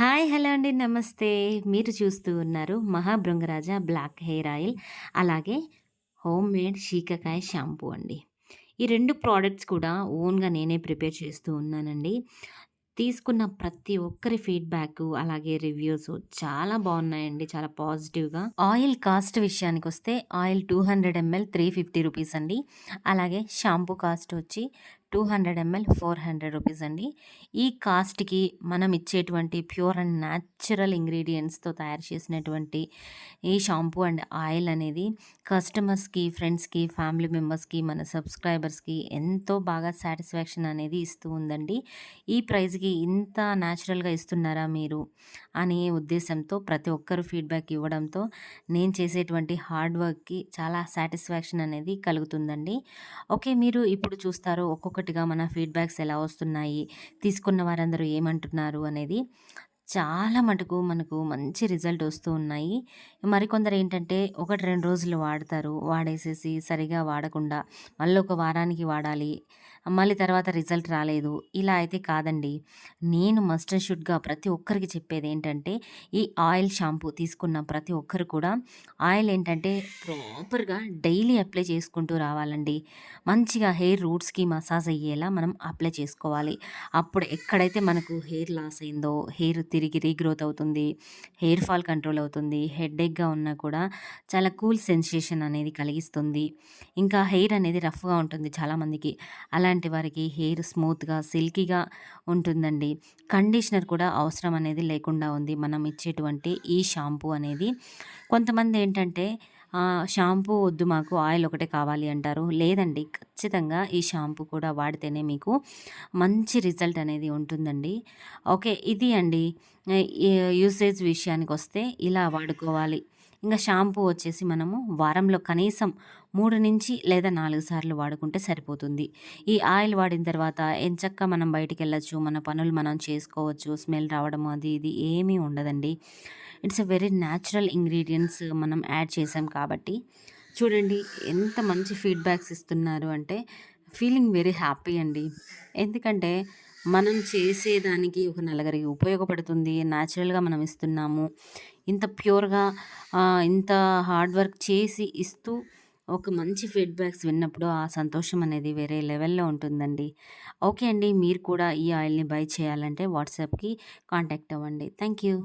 Hi hello అండి. నమస్తే. మీరు చూస్తూ ఉన్నారు మహాబృంగరాజ బ్లాక్ హెయిర్ ఆయిల్ అలాగే హోమ్ మేడ్ షీకకాయ షాంపూ అండి. ఈ రెండు ప్రోడక్ట్స్ కూడా ఓన్గా నేనే ప్రిపేర్ చేస్తూ ఉన్నానండి. తీసుకున్న ప్రతి ఒక్కరి ఫీడ్బ్యాక్ అలాగే రివ్యూస్ చాలా బాగున్నాయండి. చాలా పాజిటివ్గా. ఆయిల్ కాస్ట్ విషయానికి వస్తే oil two hundred ML three fifty rupees అండి. అలాగే షాంపూ కాస్ట్ వచ్చి two hundred ML four hundred rupees అండి. ఈ కాస్ట్కి మనం ఇచ్చేటువంటి ప్యూర్ అండ్ న్యాచురల్ ఇంగ్రీడియంట్స్తో తయారు చేసినటువంటి ఈ షాంపూ అండ్ ఆయిల్ అనేది కస్టమర్స్కి ఫ్రెండ్స్కి ఫ్యామిలీ మెంబర్స్కి మన సబ్స్క్రైబర్స్కి ఎంతో బాగా సాటిస్ఫాక్షన్ అనేది ఇస్తూ ఉందండి. ఈ ప్రైస్కి ఇంత న్యాచురల్గా ఇస్తున్నారా మీరు అనే ఉద్దేశంతో ప్రతి ఒక్కరు ఫీడ్బ్యాక్ ఇవ్వడంతో నేను చేసేటువంటి హార్డ్ వర్క్కి చాలా సాటిస్ఫాక్షన్ అనేది కలుగుతుందండి. ఓకే మీరు ఇప్పుడు చూస్తారు ఒక్కొక్క ఒక్కొక్కటిగా మన ఫీడ్బ్యాక్స్ ఎలా వస్తున్నాయి తీసుకున్న వారందరూ ఏమంటున్నారు అనేది చాలా మటుకు మనకు మంచి రిజల్ట్ వస్తూ ఉన్నాయి. మరికొందరు ఏంటంటే ఒకటి రెండు రోజులు వాడతారు వాడేసేసి సరిగా వాడకుండా మళ్ళీ ఒక వారానికి వాడాలి మళ్ళీ తర్వాత రిజల్ట్ రాలేదు. ఇలా అయితే కాదండి. నేను మస్ట్ అండ్ షుడ్గా ప్రతి ఒక్కరికి చెప్పేది ఏంటంటే ఈ ఆయిల్ షాంపూ తీసుకున్న ప్రతి ఒక్కరు కూడా ఆయిల్ ఏంటంటే ప్రాపర్గా డైలీ అప్లై చేసుకుంటూ రావాలండి. మంచిగా హెయిర్ రూట్స్కి మసాజ్ అయ్యేలా మనం అప్లై చేసుకోవాలి. అప్పుడు ఎక్కడైతే మనకు హెయిర్ లాస్ అయిందో హెయిర్ తిరిగి రీగ్రోత్ అవుతుంది హెయిర్ ఫాల్ కంట్రోల్ అవుతుంది హెడ్ఏక్గా ఉన్నా కూడా చాలా కూల్ సెన్సేషన్ అనేది కలిగిస్తుంది. ఇంకా హెయిర్ అనేది రఫ్గా ఉంటుంది చాలామందికి. అలాంటి వారికి హెయిర్ స్మూత్గా సిల్కీగా ఉంటుందండి. కండిషనర్ కూడా అవసరం అనేది లేకుండా ఉంది. మనం ఇచ్చేటువంటి ఈ షాంపూ అనేది. కొంతమంది ఏంటంటే షాంపూ వద్దు మాకు ఆయిల్ ఒకటే కావాలి అంటారు. లేదండి ఖచ్చితంగా ఈ షాంపూ కూడా వాడితేనే మీకు మంచి రిజల్ట్ అనేది ఉంటుందండి. ఓకే ఇది అండి. యూసేజ్ విషయానికి వస్తే ఇలా వాడుకోవాలి. ఇంకా షాంపూ వచ్చేసి మనము వారంలో కనీసం మూడు నుంచి లేదా నాలుగు సార్లు వాడుకుంటే సరిపోతుంది. ఈ ఆయిల్ వాడిన తర్వాత ఎంచక్క మనం బయటికి వెళ్ళచ్చు మన పనులు మనం చేసుకోవచ్చు స్మెల్ రావడం అది ఇది ఏమీ ఉండదండి. It's a very natural ingredients మనం యాడ్ చేసాం కాబట్టి. చూడండి ఎంత మంచి ఫీడ్బ్యాక్స్ ఇస్తున్నారు అంటే ఫీలింగ్ వెరీ హ్యాపీ అండి. ఎందుకంటే మనం చేసేదానికి ఒక నలుగురికి ఉపయోగపడుతుంది న్యాచురల్గా మనం ఇస్తున్నాము. ఇంత ప్యూర్గా ఇంత హార్డ్ వర్క్ చేసి ఇస్తూ ఒక మంచి ఫీడ్బ్యాక్స్ విన్నప్పుడు ఆ సంతోషం అనేది వేరే లెవెల్లో ఉంటుందండి. ఓకే అండి. మీరు కూడా ఈ ఆయిల్ని బై చేయాలంటే వాట్సాప్కి కాంటాక్ట్ అవ్వండి. Thank you